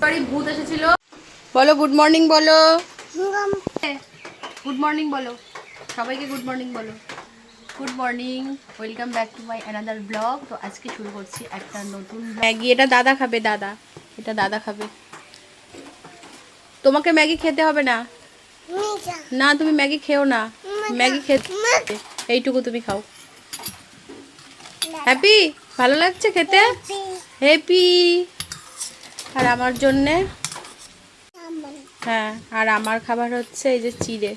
Sorry ভূত এসেছিল। বলো গুড মর্নিং বলো। গুড মর্নিং বলো। সবাইকে গুড মর্নিং বলো। Good morning welcome back to my another blog তো আজকে শুরু করছি একটা নতুন ম্যাগি এটা দাদা খাবে দাদা। এটা দাদা খাবে। তোমাকে ম্যাগি খেতে হবে না? না তুমি ম্যাগি খেও না। ম্যাগি খেতে এইটুকু তুমি খাও। হ্যাপি? ভালো লাগছে খেতে? হ্যাপি আর আমার জন্যে? হ্যাঁ আর আমার খাবার হচ্ছে এই যে চিড়ে।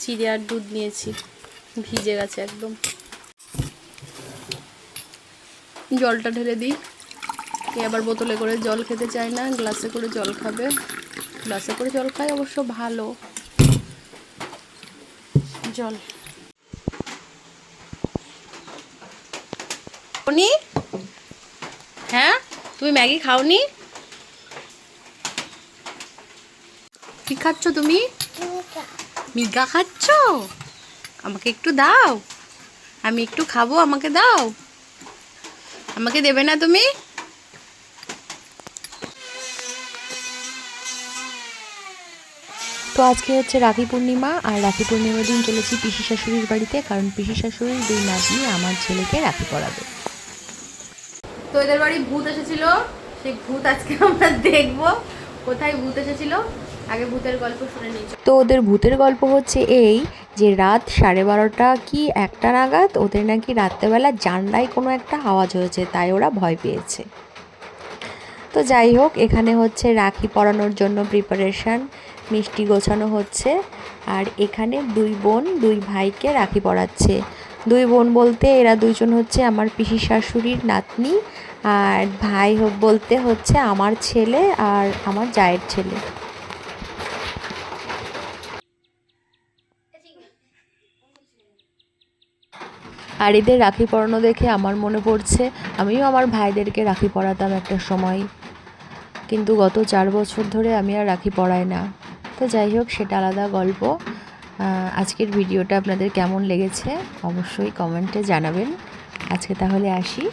চিড়ে আর দুধ নিয়েছি। ভিজে গেছে একদম। জলটা ঢেলে দিই। এ আবার বোতলে করে জল খেতে চায় না গ্লাসে করে জল খাবে। গ্লাসে করে জল খায় অবশ্য ভালো। জল। খাওনি? হ্যাঁ? তুমি ম্যাগি খাওনি? কি খাচ্ছ তুমি? মিগা খাচ্ছ? আমাকে একটু দাও। আমি একটু খাব, আমাকে দাও। আমাকে দেবে না তুমি? তো আজকে হচ্ছে রাখি পূর্ণিমা, আর রাখি পূর্ণিমার দিন চলেছি পিসি শাশুড়ির বাড়িতে, কারণ পিসি শাশুড়ির দুই নাতনি আমার ছেলেকে রাখি পরাবে। তো এদের বাড়ি ভূত এসেছিল। সেই ভূত আজকে আমরা দেখব। কোথায় ভূত এসেছিল? আগে ভূতের গল্প শুনে নিয়েছি তো ওদের ভূতের গল্প হচ্ছে এই যে, রাত সাড়ে বারোটা কি একটা নাগাদ ওদের নাকি রাত্রেবেলা জানলায় কোনো একটা আওয়াজ হয়েছে, তাই ওরা ভয় পেয়েছে। তো যাই হোক, এখানে হচ্ছে রাখি পরানোর জন্য প্রিপারেশান মিষ্টি গোছানো হচ্ছে। আর এখানে দুই বোন দুই ভাইকে রাখি পরাচ্ছে। দুই বোন বলতে এরা দুইজন হচ্ছে আমার পিসি শাশুড়ির নাতনি আর ভাই বলতে হচ্ছে আমার ছেলে আর আমার জায়ের ছেলে। আর এদের রাখি পরানো দেখে আমার মনে পড়ছে, আমিও আমার ভাইদেরকে রাখি পরাতাম একটা সময়। কিন্তু গত চার বছর ধরে আমি আর রাখি পরাই না। তো যাই হোক, সেটা আলাদা গল্প। আজকের ভিডিওটা আপনাদের কেমন লেগেছে অবশ্যই কমেন্টে জানাবেন। আজকে তাহলে আসি।